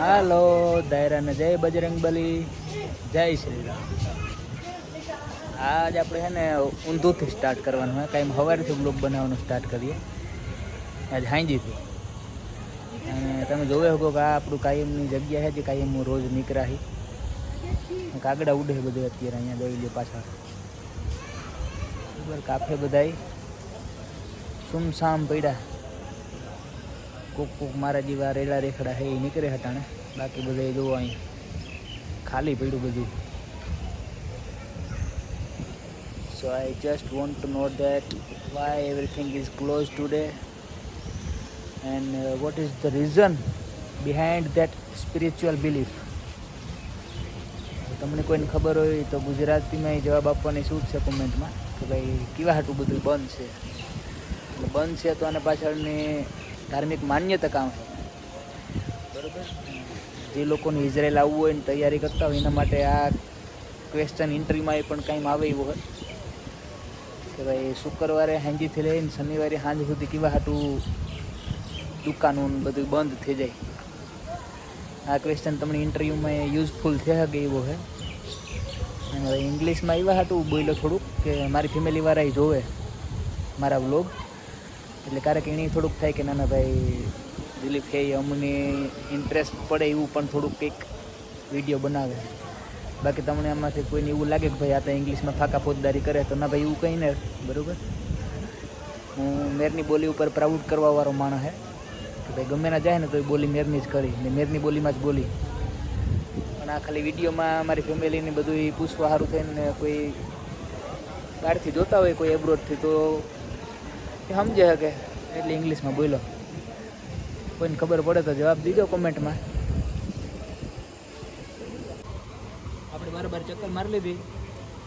હાલો, દાયરાને જય બજરંગ બલી. જય શ્રી રામ આજ આપણે છે ને ઊંધુંથી સ્ટાર્ટ કરવાનું હોય કાંઈ હવારથી બ્લોક બનાવવાનું સ્ટાર્ટ કરીએ. આજ હાંજીથી અને તમે જોવે શકો કે આ આપણું કાયમની જગ્યા છે જે કાયમ હું રોજ નીકળાહી કાગડા ઉડે બધું અત્યારે, અહીંયા દોઈ લે પાછળ. કાફે બધાય. સુમસામ પડ્યા કોક કોક મારા જેવા રેલા રેખડા હે, એ નીકળે ને બાકી બધા જોવો અહીં. ખાલી પડ્યું બધું. So I just want to know that why everything is close today and what is the reason behind that spiritual belief તમને કોઈને ખબર હોય તો ગુજરાતીમાં એ જવાબ આપવાની શું છે કોમેન્ટમાં? કે ભાઈ, કેવા હાટું બધું બંધ છે? બંધ છે તો આને પાછળની ધાર્મિક માન્યતા કામ છે. બરાબર? જે લોકોને ઇઝરાયલ આવવું હોય ને તૈયારી કરતા હોય, એના માટે આ ક્વેશ્ચન ઇન્ટરવ્યુમાં એ પણ કાંઈ આવે એવું હોય. કે ભાઈ, શુક્રવારે સાંજથી લઈને શનિવારે સાંજ સુધી કેવા હાટું દુકાનો બધું બંધ થઈ જાય. આ ક્વેશ્ચન તમને ઇન્ટરવ્યુમાં યુઝફુલ થઈ શકે એવો છે અને ઇંગ્લિશમાં એવા હાટું બોલ્યો થોડુંક કે મારી ફેમિલીવાળા જોવે મારા વ્લોગ એટલે ક્યારેક એને થોડુંક થાય કે, નાના ભાઈ દિલીપ હે અમને ઇન્ટરેસ્ટ પડે એવું પણ થોડુંક કંઈક વીડિયો બનાવે. બાકી તમને આમાંથી કોઈને એવું લાગે કે, ભાઈ, આ તો ઇંગ્લિશમાં ફાકા ફોજદારી કરે. તો ના ભાઈ, એવું કંઈ ને બરાબર? હું મેરની બોલી ઉપર પ્રાઉડ કરવાવાળો માણસ હે. કે ભાઈ, ગમે ના જાય ને તો એ બોલી મેરની જ કરી. ને મેરની બોલીમાં જ બોલી. પણ આ ખાલી વિડીયોમાં મારી ફેમિલીને બધું પૂછવા સારું થઈને કોઈ બહારથી જોતા હોય, કોઈ એબ્રોડથી તો એ સમજે શકે એટલે ઇંગ્લિશમાં બોલો. કોઈને ખબર પડે તો જવાબ દીજો કોમેન્ટમાં. આપણે બરાબર ચક્કર મારી લીધી.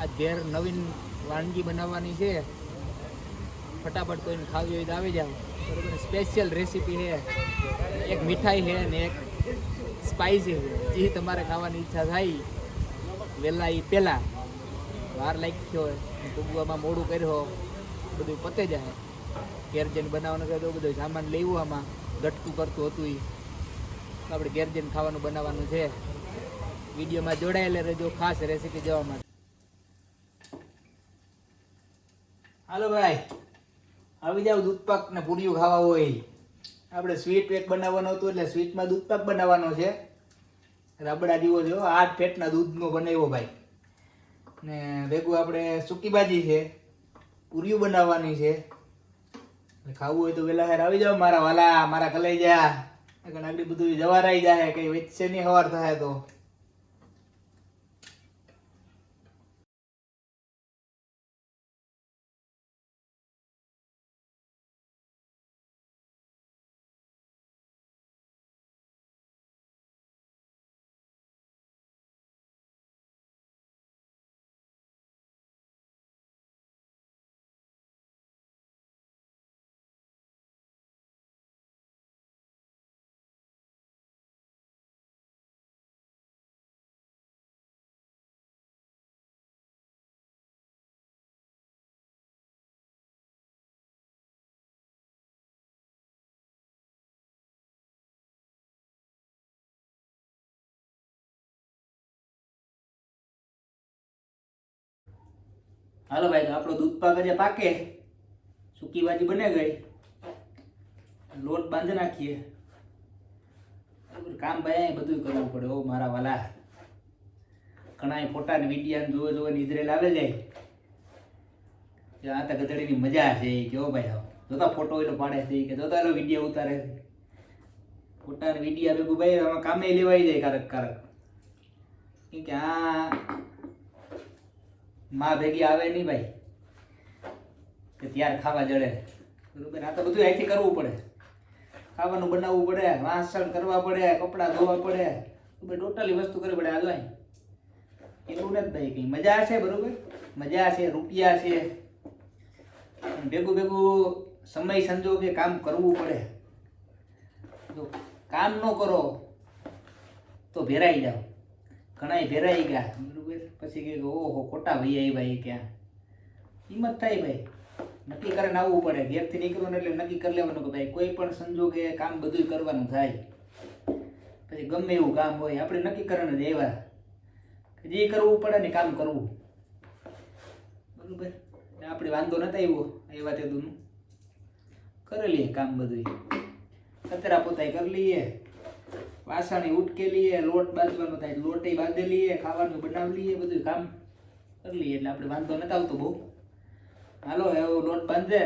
આ ઘેર નવીન વાનગી બનાવવાની છે. ફટાફટ કોઈને ખાવી હોય તો આવી જાવ બરાબર સ્પેશિયલ રેસીપી છે. એક મીઠાઈ છે ને એક સ્પાઇસી છે. જે તમારે ખાવાની ઈચ્છા થાય વહેલા એ પહેલાં. વાર લાગ્યો હોય ટૂંકવામાં મોડું કર્યો, બધું પતે જાય. ઘેર જઈને બનાવવાનું કહે તો બધું સામાન લેવું આમાં. ગટકું કરતું હતું એ આપણે ઘેર ખાવાનું બનાવવાનું છે. વિડીયોમાં જોડાયેલા રહેજો, ખાસ રેસીપી જોવા માટે. હાલો ભાઈ. આવી જાવ દૂધપાક ને પૂરીઓ ખાવા હોય. આપણે સ્વીટ પેક બનાવવાનું હતું એટલે સ્વીટમાં દૂધપાક બનાવવાનો છે. રબડા દીવો જો આઠ ફેટના દૂધનો બનાવ્યો ભાઈ. ને ભેગું આપણે સૂકી ભાજી છે. પૂરીઓ બનાવવાની છે. ખાવું હોય તો વેલા હેર આવી જાવ મારા વાલા, મારા કલેજા. નકર આગળ બધું રહી જાય કઈ વચ્ચે નહીં હવાર થાય તો. હાલો ભાઈ, તો આપણો દૂધ પાક જે પાકે. સૂકી ભાજી બને ગઈ. લોટ બાંધી નાખીએ. કામ ભાઈ બધું કરવું પડે ઓ મારા વાલા. ઘણા ફોટા ને વિડીયા જોવે જોવે નિદ્રે લાવે જાય આ તો ગધડીની મજા છે એ કેવો ભાઈ આવો જોતા ફોટો એટલો પાડે છે કે જોતા એનો વીડિયો ઉતારે ફોટા ને વિડીયા ભેગું ભાઈ કામે લેવાઈ જાય કારક કારક. કે આ માં ભેગી આવે નહીં ભાઈ. કે ત્યાર ખાવા જડે. બરોબર? આ તો બધું અહીંથી કરવું પડે. ખાવાનું બનાવવું પડે, વાસણ કરવા પડે, કપડાં ધોવા પડે. બરોબર? ટોટલી વસ્તુ કરવી પડે આ જો એવું નથી ભાઈ કંઈ. મજા છે, બરોબર? મજા છે, રૂપિયા છે. ભેગું ભેગું સમય સંજોગે કામ કરવું પડે. જો કામ ન કરો, તો ભેરાઈ જાઓ. ઘણાય ભેરાઈ ગયા. બરોબર પછી કે, ઓહો, ખોટા ભાઈ આવ્યા એ ક્યાં? હિંમત થાય ભાઈ. નક્કી કરીને આવવું પડે. ઘેરથી નીકળવું એટલે નક્કી કરી લેવાનું કે ભાઈ, કોઈ પણ સંજોગે કામ બધું કરવાનું થાય. પછી ગમે એવું કામ હોય, આપણે નક્કી કરવાનું જ કે જે કરવું પડે ને કામ કરવું. બરોબર આપણે વાંધો નતા આવ્યો. એવા તે દૂનું. કરી લઈએ કામ બધું અત્યારે પોતાય કરી લઈએ. વાસણી ઉટકે લઈએ લોટ બાંધવાનો થાય લોટે બાંધેલી લઈએ ખાવાનું બનાવી લઈએ બધું કામ કરી લઈએ. એટલે આપણે વાંધો નથી આવતો બહુ. હાલો, એવો લોટ બાંધે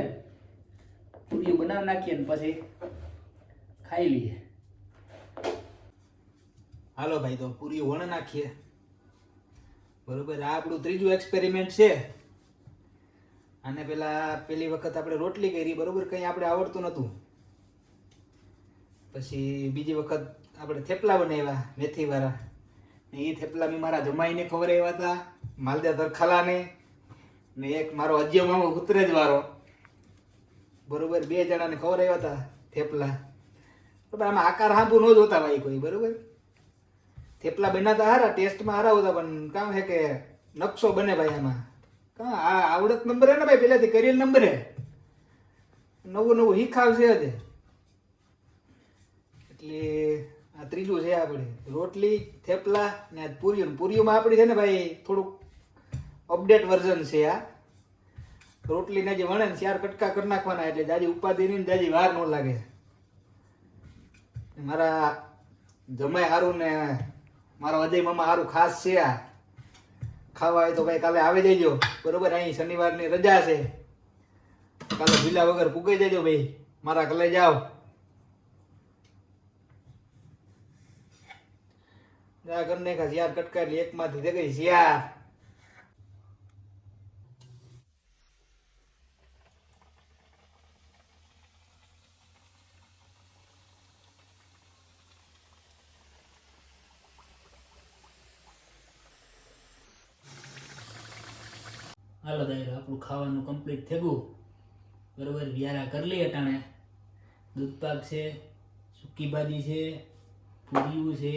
પૂરીઓ બનાવી નાખીએ ને પછી ખાઈ લઈએ. હાલો ભાઈ, તો પૂરીઓ વણ નાખીએ. બરોબર, આ આપણું ત્રીજું એક્સપેરિમેન્ટ છે. અને પેલા, પેલી વખત આપણે રોટલી કરી, બરોબર? કંઈ આપણે આવડતું નહોતું. પછી બીજી વખત આપણે થેપલા બનાવ્યા, મેથીવાળા. ને એ થેપલા મેં મારા જમાઈને ખવડાવ્યા હતા માલદા તરખાલાને ને એક મારો અજ્ય મામો ઉતરેજ વાળો બરોબર, બે જણાને ખવડાવ્યા હતા થેપલા. બરાબર, આમાં આકાર હાંભું ન જોતા ભાઈ કોઈ, બરોબર? થેપલા બનાતા હારા, ટેસ્ટમાં હારા હોતા, પણ કામ છે કે નકશો બને ભાઈ આમાં. કાં, આ આવડત નંબર હે ને ભાઈ પહેલાંથી કરેલ નંબર હે. નવું નવું હિખાવ છે હજે. એટલે આ ત્રીજું છે આપણે. રોટલી, થેપલા ને આ પૂરીઓ. પૂરીઓમાં આપણી છે ને ભાઈ થોડુંક અપડેટ વર્ઝન છે આ. રોટલીને જે વણે ને ચાર કટકા કરી નાખવાના એટલે દાદી ઉપાધિ નહીં જાજી વાર ન લાગે. મારા જમાઈ સારું ને મારો અજય મામા સારું ખાસ છે આ. ખાવા હોય તો ભાઈ કાલે આવી જજો. બરોબર, અહીં શનિવારની રજા છે. કાલે ભીલા વગર પૂગાઈ જજો ભાઈ. મારા કલે જાઓ. જા કરીને ખાસ યાર કટકા એટલે એકમાંથી થઈ ગઈ શિયાર હાલો દાયરો, આપણું ખાવાનું કમ્પ્લીટ થઈ ગયું. બરોબર, વ્યારા કરી લઈએ ટાણે. દૂધપાક છે, સૂકી ભાજી છે પૂરીયું છે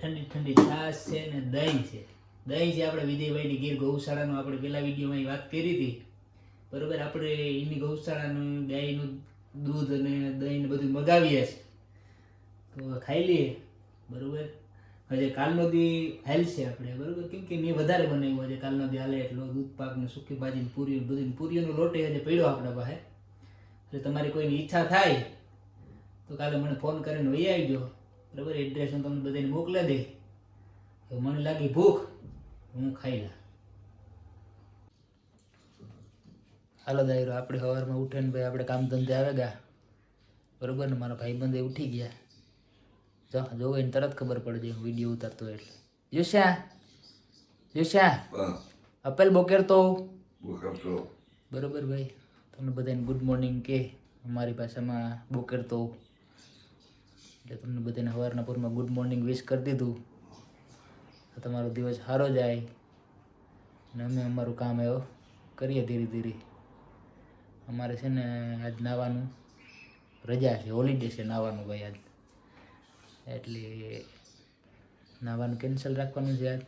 ઠંડી ઠંડી છાશ છે ને દહીં છે. દહીં છે આપણે વિજયભાઈની ગીર ગૌશાળાનું આપણે પેલા વિડીયોમાં વાત કરી હતી. બરોબર? આપણે એની ગૌશાળાનું ગાયનું દૂધ અને દહીં ને બધું મગાવીએ છે તો ખાઈ લઈએ. બરોબર? હજે કાલનો દી છે આપણે. બરોબર? કેમ કે મેં વધારે બનાવ્યું હજે કાલનો દી હાલે એટલો. દૂધ પાકને સૂકી ભાજી પૂરી બધું પૂરીઓનો લોટ હજે પડ્યો આપણા પાસે. એટલે તમારી કોઈની ઈચ્છા થાય તો કાલે મને ફોન કરીને વહી આવજો. બરાબર? એડ્રેસ હું તમને બધાને મોકલી દઈ તો મને લાગી ભૂખ હું ખાઈ લા. હાલો દાયરો આપણે સવારમાં ઉઠીને ભાઈ આપણે કામ ધંધે આવે ગયા બરોબર ને? મારા ભાઈબંધે ઉઠી ગયા. જો જોવો એને તરત ખબર પડી જાય વીડિયો ઉતારતો એટલે. યુશા યુષ્યા અપેલ બોકેર તો? બરોબર ભાઈ. તમને બધાને ગુડ મોર્નિંગ કે. અમારી ભાષામાં બોકેર તો. એટલે તમને બધાને સવારના પૂરમાં ગુડ મોર્નિંગ વિશ કરી દીધું. તો તમારો દિવસ સારો જાય. અને અમે અમારું કામ એવો કરીએ ધીરે ધીરે. અમારે છે ને આજ નાવાનું રજા છે હોલિડે છે નાવાનું ભાઈ આજ. એટલે નાવાનું કેન્સલ રાખવાનું છે આજ.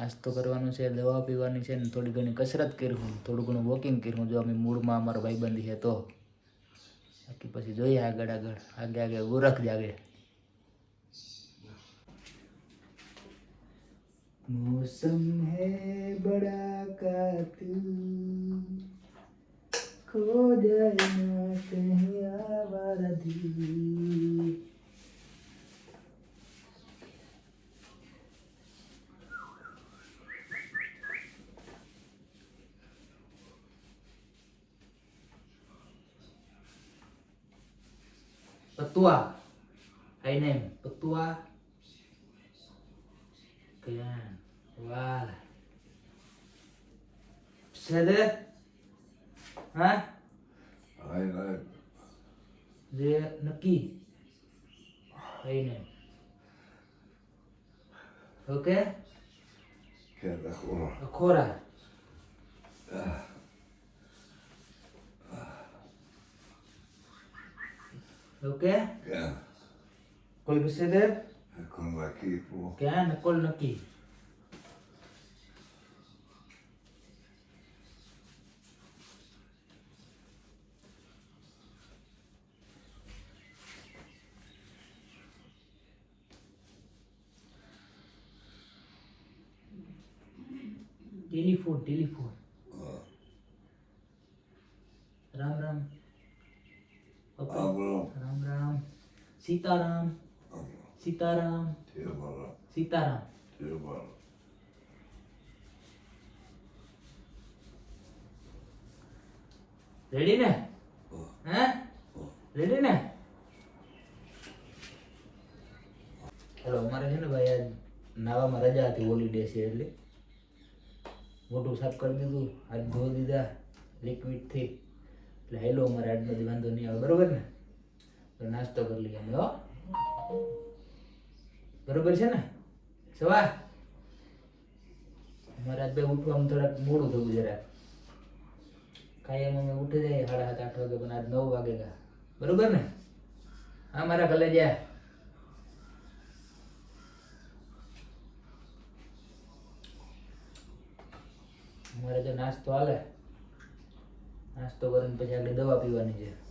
નાસ્તો કરવાનું છે, દવા પીવાની છે ને થોડી ઘણી કસરત કર્યું થોડું ઘણું વોકિંગ કર્યું જો અમે મૂળમાં અમારો ભાઈબંધી છે તો. બાકી પછી જોઈએ આગળ આગળ આગે આગે ગોરખ જાગે मौसम है बड़ा कातिल खो जाए ना कहीं आवारा दिल Petua. I name Petua. Kalian. Wah. deh ha I name. Dia Neki. I name. Oke? Okay? Kera akora akora Ah. Okay Col beseder? Con la kipu. Kan kol naki. Telephone, telephone. Sitaram Sitaram Sitaram ready ને? હે. Ready ને? Hello અમારે છે ને ભાઈ આજ નાવામાં રજા હતી હોલિડે છે એટલે. મોટું સાફ કરી દીધું હાથ ધોઈ દીધા લિક્વિડથી એટલે હેલો અમારે આજનો વાંધો નહીં આવે બરોબર ને? તો નાસ્તો કરી લઈએ અમે, હો. બરોબર છે ને? સવાર? આજ બે ઉઠવામાં થોડાક મોડું થયું જરાક. કાયમ અમે ઉઠી જાય સાડા સાત, આઠ વાગે, પણ આજ નવ વાગે ગયા બરોબર ને? હા, મારા ભલે જ્યાં અમારે જો નાસ્તો હાલે. નાસ્તો કરીને પછી આગળ દવા પીવાની છે.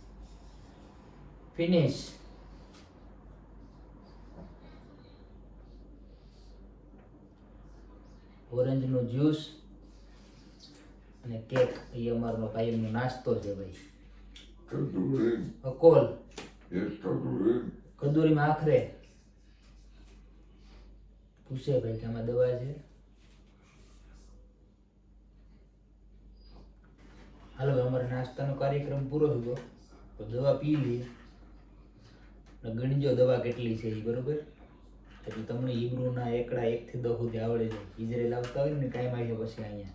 ફિનિશ ઓરેન્જનો જ્યુસ અને કેક એ અમારો કાયમનો નાસ્તો છે ભાઈ. અકોલ. કદુરીમાં આખરે. પૂછે ભાઈ કે આમાં દવા છે? હાલો, અમારે નાસ્તાનો કાર્યક્રમ પૂરો થયો. તો દવા પી લઈએ. ગણજો દવા કેટલી છે એ બરોબર? એટલે તમને હિબ્રુના એકડા એકથી દહ સુધી આવડે છે. ઇઝરાયલ આવતા હોય ને કાંઈ માહિતી પછી અહીંયા.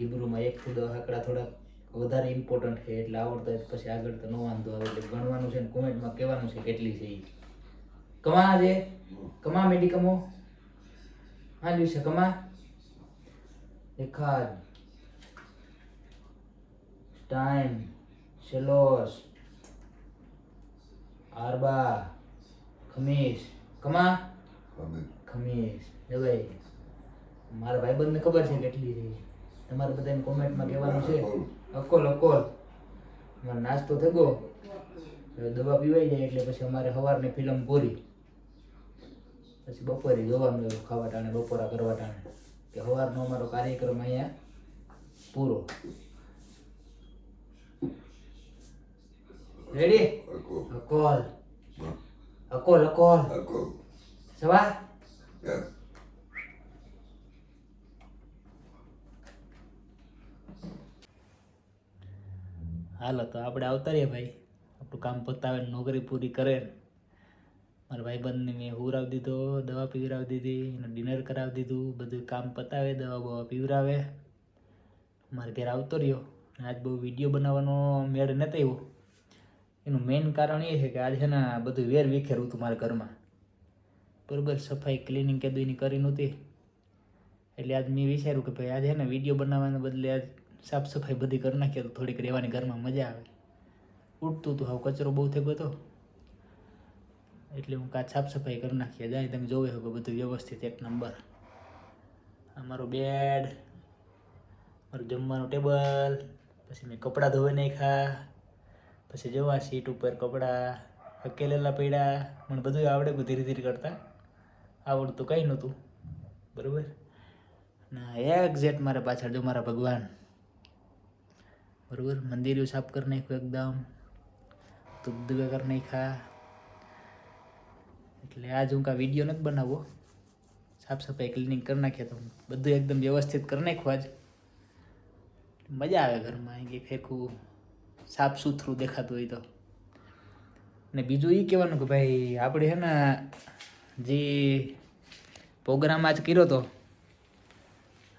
હિબ્રુમાં એકથી દહ આંકડા થોડાક વધારે ઇમ્પોર્ટન્ટ છે, એટલે આવડતા હોય પછી આગળ તો ન વાંધો આવે. એટલે ગણવાનું છે ને કોમેન્ટમાં કહેવાનું છે કેટલી છે એ કમા છે કમા મેડિકમો? હા છે કમા? એખાદ ટાઈમ સેલોસ આરબા ખમીસ કમા? ખમીસ. ભાઈ મારા ભાઈબંધને ખબર છે કેટલી છે તમારે બધાને કોમેન્ટમાં કહેવાનું છે. અકોલ અકોલ મારો નાસ્તો થગો દવા પીવાઈ જાય એટલે પછી અમારે સવારની ફિલ્મ પૂરી. પછી બપોરે જોવાનું એવું ખાવા ટાણે બપોરા કરવા ટાણે કે સવારનો અમારો કાર્યક્રમ અહીંયા પૂરો. Ready akol. અકોલ અકોલ સવા હાલો તો આપણે આવતા રહીએ ભાઈ. આપણું કામ પતાવે ને નોકરી પૂરી કરે ને. મારા ભાઈબંધને મેં હુરાવી દીધો દવા પીવરાવી દીધી એને ડિનર કરાવી દીધું બધું કામ પતાવે દવા બવા પીવરાવે. મારે ઘેર આવતો રહ્યો આજ બહુ વીડિયો બનાવવાનો મેળ નહોતો આવ્યો. એનું મેઇન કારણ એ છે કે આજે ને બધું વેર વિખેરું હતું મારા ઘરમાં. બરોબર, સફાઈ ક્લિનિંગ કે એની કરી નહોતી. એટલે આજ મેં વિચાર્યું કે ભાઈ આજે ને વીડિયો બનાવવાને બદલે આજ સાફ સફાઈ બધી કરી નાખીએ તો થોડીક રહેવાની ઘરમાં મજા આવે. ઉઠતું હતું હાવ કચરો બહુ થઈ ગયો હતો. એટલે હું કાચ સાફ સફાઈ કરી નાખીએ. જાય તમે જોવે કે બધું વ્યવસ્થિત એક નંબર. અમારો બેડ મારું જમવાનું ટેબલ, પછી મેં કપડાં ધોઈ નાખ્યા. પછી જોવા સીટ ઉપર કપડાં હકેલેલા પડ્યા મને બધું આવડે ગયું ધીરે ધીરે કરતાં. આવડતું કંઈ નહોતું. બરાબર? ના એક્ઝેક્ટ મારા પાછળ જો મારા ભગવાન. બરાબર? મંદિર સાફ કરી નાખ્યું એકદમ. ધૂપ ધૂપે કરી નાખ્યા. એટલે આજ હું કાંઈ વીડિયો નથી બનાવવો સાફ સફાઈ ક્લિનિંગ કરી નાખ્યા તો બધું એકદમ વ્યવસ્થિત કરી નાખ્યું આજ. મજા આવે ઘરમાં કે ફેંકવું. સાફ સુથરું દેખાતું હોય તો. ને બીજું એ કહેવાનું કે ભાઈ, આપણે છે ને જે પ્રોગ્રામ આજ કર્યો તો,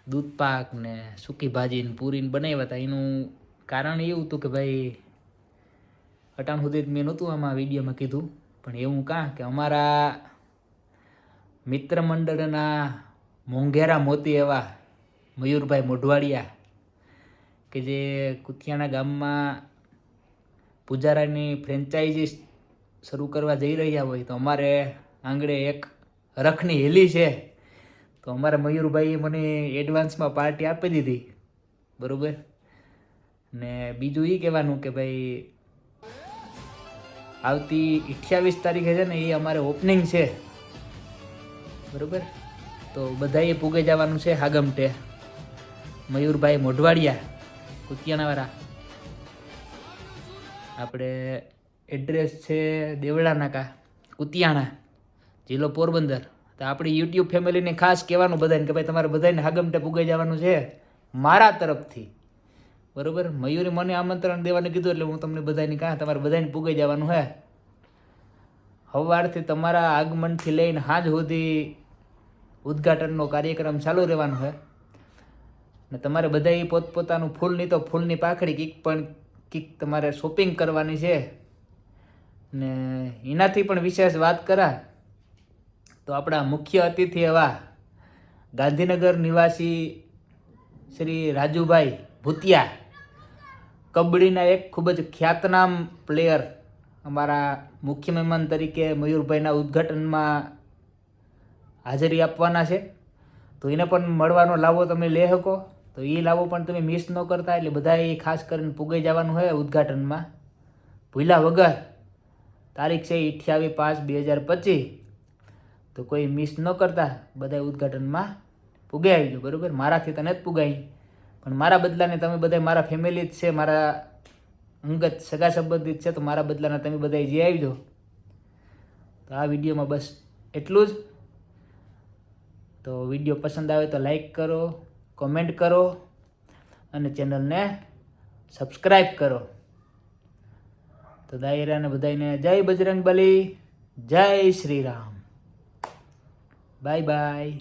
દૂધ પાક ને સૂકી ભાજીને પૂરીને બનાવ્યા હતા, એનું કારણ એવું હતું કે ભાઈ, અટાણ સુધી મેં નહોતું આમાં વિડીયોમાં કીધું, પણ એવું કાં કે અમારા મિત્ર મંડળના મોંઘેરા મોતી એવા મયુરભાઈ મોઢવાડિયા કે જે કુથિયાણા ગામમાં પૂજારાની ફ્રેન્ચાઇઝી શરૂ કરવા જઈ રહ્યા હોય તો અમારે આંગળે એક રખની હેલી છે. તો અમારા મયુરભાઈએ મને એડવાન્સમાં પાર્ટી આપી દીધી. બરાબર? ને બીજું એ કહેવાનું કે ભાઈ, આવતી અઠ્યાવીસ તારીખે છે ને એ અમારે ઓપનિંગ છે. બરાબર? તો બધાએ પૂગે જવાનું છે હાગમટે. મયુરભાઈ મોઢવાડિયા કુતિયાણાવાળા આપણે એડ્રેસ છે દેવડા નાકા કુતિયાણા, જિલ્લો પોરબંદર. તો આપણી યુટ્યુબ ફેમિલીને ખાસ કહેવાનું બધાને કે ભાઈ તમારે બધાને હાગમટે પુગાઈ જવાનું છે મારા તરફથી. બરોબર? મયુરે મને આમંત્રણ દેવાનું કીધું એટલે હું તમને બધાને કાં તમારે બધાને પુગાઈ જવાનું હે. સવારથી તમારા આગમનથી લઈને સાંજ સુધી ઉદ્ઘાટનનો કાર્યક્રમ ચાલુ રહેવાનો છે ને તમારે બધાએ પોતપોતાનું ફૂલની તો ફૂલની પાખડી કંઈક પણ કીક તમારે શોપિંગ કરવાની છે. ને એનાથી પણ વિશેષ વાત કરા. તો આપણા મુખ્ય અતિથિ એવા ગાંધીનગર નિવાસી શ્રી રાજુભાઈ ભૂતિયા. કબડ્ડીના એક ખૂબ જ ખ્યાતનામ પ્લેયર અમારા મુખ્ય મહેમાન તરીકે મયુરભાઈના ઉદ્ઘાટનમાં હાજરી આપવાના છે. તો એને પણ મળવાનો લાવો તમે લઈ શકો. તો એ લાવો પણ તમે મિસ ન કરતા એટલે બધા એ ખાસ કરીને પૂગાઈ જવાનું હોય ઉદ્ઘાટનમાં. ભૂલ્યા વગર. તારીખ છે અઠ્યાવીસ પાંચ બે હજાર પચીસ. તો કોઈ મિસ ન કરતા બધા ઉદ્ઘાટનમાં પુગાઈ આવજો બરાબર? મારાથી તને જ પૂગાઈ. પણ મારા બદલાને તમે બધા મારા ફેમિલી જ છે, મારા અંગત સગા સંબંધિત છે, તો મારા બદલાના તમે બધા જે આવજો તો આ વિડીયોમાં બસ એટલું જ. તો વીડિયો પસંદ આવે તો લાઈક કરો કોમેન્ટ કરો અને ચેનલને સબસ્ક્રાઈબ કરો. તો દાયરાને બધાને જય બજરંગ બલી જય શ્રી રામ બાય બાય.